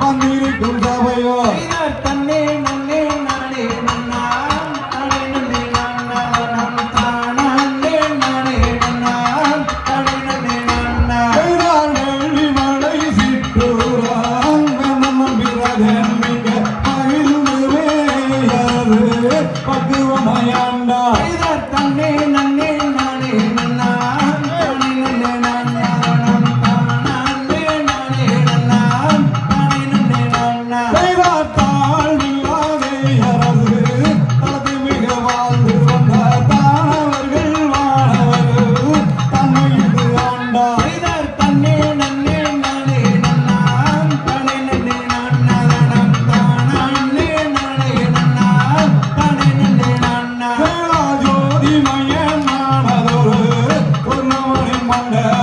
வந்திருக்கும் சபையோ தன்னே நன்னே நானே நன்னா தனே நன்னே நன்னா நம் தானே நானே நன்னா தனே நன்னே 사랑